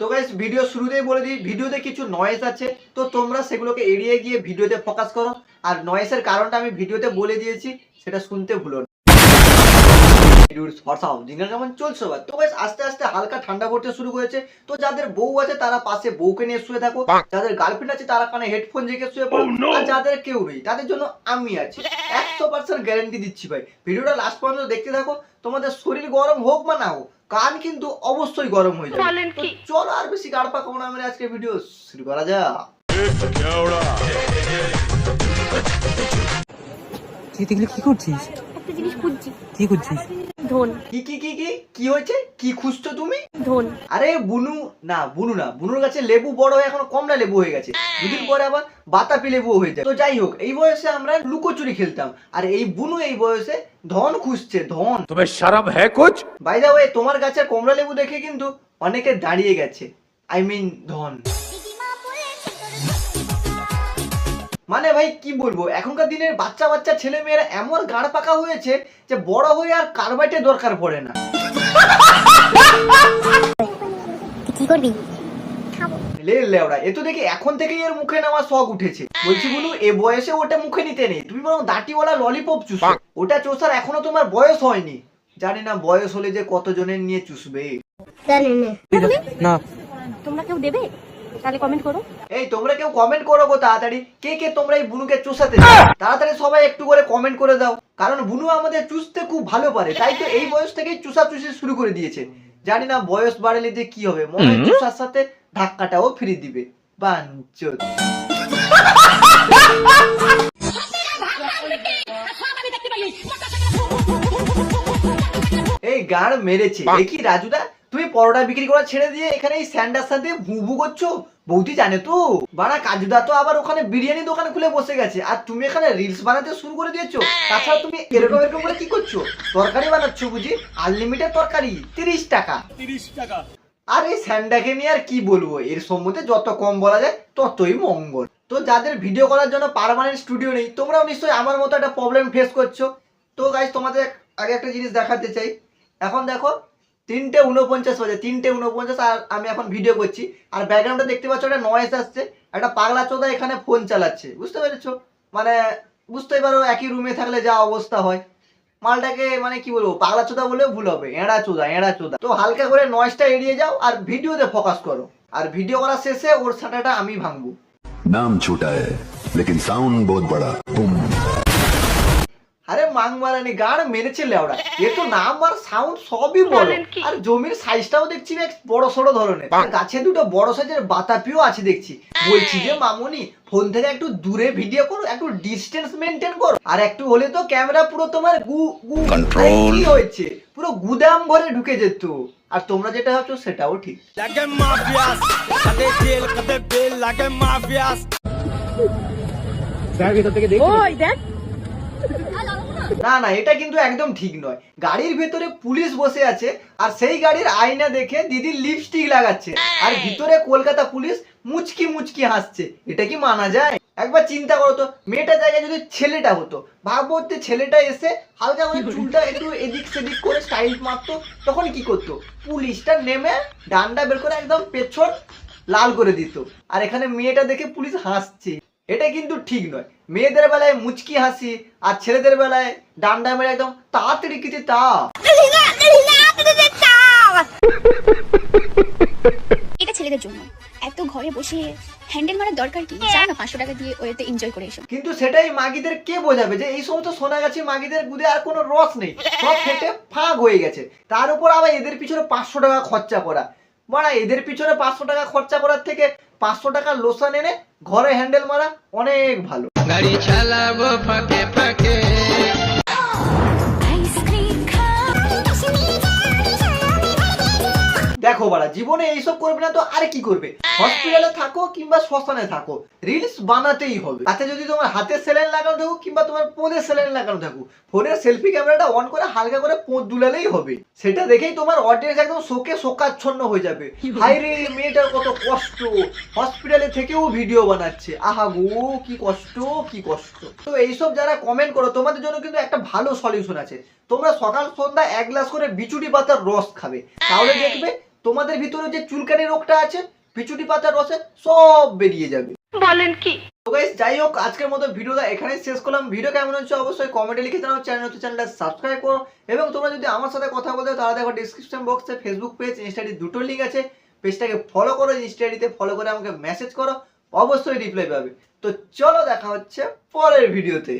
তো guys video শুরুতেই বলে দিই ভিডিওতে কিছু নয়েজ আছে তো তোমরা সেগুলোকে এড়িয়ে গিয়ে ভিডিওতে ফোকাস করো। আর নয়েসের কারণটা আমি ভিডিওতে বলে দিয়েছি সেটা শুনতে ভুলো না। ভিডিওর ফসাও দিনকাল কেমন চলছে বা তো গাইস আস্তে আস্তে হালকা ঠান্ডা পড়তে শুরু করেছে। তো যাদের বউ আছে তারা পাশে বউকে নিয়ে শুয়ে থাকো। যাদের গার্লফ্রেন্ড আছে তারা কানে হেডফোন জেগে শুয়ে পড়ো। আর যাদের কেউ নেই তাদের জন্য আমি আছি। একশো পার্সেন্ট গ্যারান্টি দিচ্ছি ভাই। ভিডিওটা লাস্ট পর্যন্ত দেখতে থাকো। তোমাদের শরীর গরম হোক বা না হোক কান কিন্তু অবশ্যই গরম হয়ে যাবে। তো চলো আর বেশি গাড় পাকাবো না আমরা আজকে ভিডিও শুরু করা যাক। কি দেখলে কি করছিস? একটা জিনিস খুঁজছি। কি করছিস ধন। কি কি কি কি? কি হয়েছে? কি খুঁজছো তুমি? ধন। আরে বুনু না বুনু না বুনুর কাছে লেবু বড় এখন কমলা লেবু হয়ে গেছে। দুদিন পরে আবার বাতাপি লেবু হয়ে যায়। তো যাই হোক এই বয়সে আমরা লুকোচুরি খেলতাম। আর এই বুনু এই বয়সে ধন খুঁজছে ধন। হ্যাঁ কোচ বাই দা ওয়ে তোমার গাছে কমলা লেবু দেখে কিন্তু অনেকে দাঁড়িয়ে গেছে। আই মিন ধন। মানে ভাই কি বলব? এখনকার দিনের বাচ্চা বাচ্চা ছেলে মেয়েরা এমন গাড় পাকা হয়েছে যে বড় হয়ে আর কার্বাইটের দরকার পড়ে না। কি করবি? লেওড়া এ তো দেখি এখন থেকেই এর মুখে নেওয়া শখ উঠেছে। বলছি বলু এ বয়সে ওটা মুখে নিতে নেই। তুমি বরং দাঁটিওয়ালা ললিপপ চুষো। ওটা চোষার এখনও তোমার বয়স হয়নি। জানি না বয়স হলে যে কতজনের নিয়ে চুষবে। না। তোমরা কেউ দেবে? তাহলে কমেন্ট করো। এই তোমরা কেউ কমেন্ট করো গো তাড়াতাড়ি। কে কে তোমরা এই বুনুকে চুষাতে চাও? তাড়াতাড়ি সবাই একটু করে কমেন্ট করে দাও। কারণ বুনু আমাদের চুষতে খুব ভালো পারে তাই তো এই বয়স থেকেই চুষা চুষি শুরু করে দিয়েছে। জানি না বয়স বাড়ালে যে কি হবে মনে হয় চুষার সাথে ধাক্কাটাও ফ্রি দিবে। বাঞ্চত এই গাড় মেরেছে। এ কি রাজুদা? পরোটা বিক্রি করা ছেড়ে দিয়ে এখানে এই স্যান্ডার সাথে ভুবু করছ? বৌদি জানে তো। বাড়া কাজুদা তো আবার ওখানে বিরিয়ানি দোকান খুলে বসে গেছে। আর তুমি এখানে রিলস বানাতে শুরু করে দিয়েছ। তাছাড়া তুমি এরকম এরকম করে কি করছ? তরকারি বানাচ্ছো বুঝি? আনলিমিটেড তরকারি তিরিশ টাকা। তিরিশ টাকা। আর এই স্যান্ডাকে নিয়ে আর কি বলব? এর সম্বন্ধে যত কম বলা যায় ততই মঙ্গল। তো যাদের ভিডিও করার জন্য পার্মানেন্ট স্টুডিও নেই তোমরাও নিশ্চয়ই আমার মতো একটা প্রবলেম ফেস করছ। তো গাইজ তোমাদের আগে একটা জিনিস দেখাতে চাই। এখন দেখো তিনটে উনপঞ্চাশ বাজে, তিনটে উনপঞ্চাশ আর আমি এখন ভিডিও করছি। আর ব্যাকগ্রাউন্ডটা দেখতে পাচ্ছ, একটা নয়েস আসছে, একটা পাগলা চোদা এখানে ফোন চালাচ্ছে, বুঝতে পেরেছ? মানে বুঝতেই পারো, একই রুমে থাকলে যা অবস্থা হয়। মালটাকে মানে কি বলব, পাগলা চোদা বলেও ভুল হবে, এঁড়া চোদা এঁড়া চোদা। তো হালকা করে নয়েসটা এড়িয়ে যাও, আর ভিডিওতে ফোকাস করো। আর ভিডিও করার শেষে ওর সাঁটাটা আমি ভাঙবো। নাম ছোটা লেকিন সাউন্ড বহুত বড়া। বাংমারানি গান এ তো নাম আর সাউন্ড সবই আর জমির সাইজটাও দেখছি বড় সড়ো ধরনের। গাছে দুটো বড় সাইজের বাতাপিও আছে দেখছি। বলছি যে মামুনি ফোন থেকে একটু দূরে ভিডিও করো একটু ডিস্টেন্স মেনটেন করো। আর একটু হলে তো ক্যামেরা পুরো তোমার গু গু হয়েছে? পুরো গুদাম ঘরে ঢুকে যেত। আর তোমরা যেটা ভাবছ সেটাও ঠিক। লাগে মাফিয়াস কাদে জেল কাদে বেল লাগে মাফিয়াস। দেখ ভিতর থেকে ওই দেখ। না না, এটা কিন্তু একদম ঠিক নয়। গাড়ির ভেতরে পুলিশ বসে আছে, আর সেই গাড়ির আয়না দেখে দিদি লিপস্টিক লাগাচ্ছে। আর ভিতরে কলকাতা পুলিশ মুচকি মুচকি হাসছে। এটা কি মানা যায়? একবার চিন্তা করো তো মেয়েটার জায়গায় যদি ছেলেটা হতো ভাবো যে ছেলেটা এসে হালকা করে চুলটা একটু এদিক সেদিক করে স্টাইল মারতো, তখন কি করতো? পুলিশটা নেমে ডান্ডা বের করে একদম পেছন লাল করে দিত। আর এখানে মেয়েটা দেখে পুলিশ হাসছে। এটা কিন্তু ঠিক নয়। মেয়েদের বেলায় মুচকি হাসি আর ছেলেদের বেলায় ডান্ডা মেরে একদম তাড়াতাড়ি কিছু তা এটা ছেলেদের জন্য। এত ঘরে বসে হ্যান্ডেল মারার দরকার কি? যা না পাঁচশো টাকা দিয়ে ওয়েতে এনজয় করে এসো। কিন্তু সেটাই মাগিদের কে বোঝাবে যে এই সমস্ত সোনাগাছি মাগিদের গুদে আর কোনো রস নেই। সব ফেটে ফাঁক হয়ে গেছে। তার উপর আবার এদের পিছনে পাঁচশো টাকা খরচা করা বাড়া এদের পিছনে পাঁচশো টাকা খরচা করার থেকে পাঁচশো টাকা লোসান এনে ঘরে হ্যান্ডেল মারা অনেক ভালো। গাড়ি চালাবো ফাঁকে দেখো বাড়া জীবনে এইসব করবে না তো আর কি করবে? হসপিটালে থাকো কিংবা শ্মশানে থাকো রিলস বানাতেই হবে। তাতে যদি তোমার হাতে সেলেন লাগানো থাকুক কিংবা তোমার পোঁদে সেলেন লাগানো থাকুক ফোনের সেলফি ক্যামেরাটা অন করে হালকা করে পোঁত দুলালেই হবে। সেটা দেখেই তোমার অডিয়েন্স একদম শোকে শোকাচ্ছন্ন হয়ে যাবে। হাই রে মেয়েটার কত কষ্ট! হসপিটালে থেকেও ভিডিও বানাচ্ছে। আহা গো কি কষ্ট কি কষ্ট। তো এইসব যারা কমেন্ট করো তোমাদের জন্য কিন্তু একটা ভালো সলিউশন আছে। তোমরা সকাল সন্ধ্যা এক গ্লাস করে বিচুটি পাতার রস খাবে। তাহলে দেখবে তোমাদের ভিতরে যে চুলকানি রোগটা আছে বিচুটি পাতার রসে সব বেরিয়ে যাবে। বলেন কি? তো গাইস যাই হোক আজকের মতো ভিডিওটা এখানেই শেষ করলাম। ভিডিও কেমন হচ্ছে অবশ্যই কমেন্টে লিখে জানাও। চ্যানেল হচ্ছে চ্যানেলটা সাবস্ক্রাইব করো। এবং তোমরা যদি আমার সাথে কথা বলতে তাহলে দেখো ডিসক্রিপশন বক্সে ফেসবুক পেজ ইনস্টাডি দুটো লিঙ্ক আছে। পেজটাকে ফলো করো ইনস্টাডিতে ফলো করে আমাকে মেসেজ করো। অবশ্যই রিপ্লাই পাবে। তো চলো দেখা হচ্ছে পরের ভিডিওতে।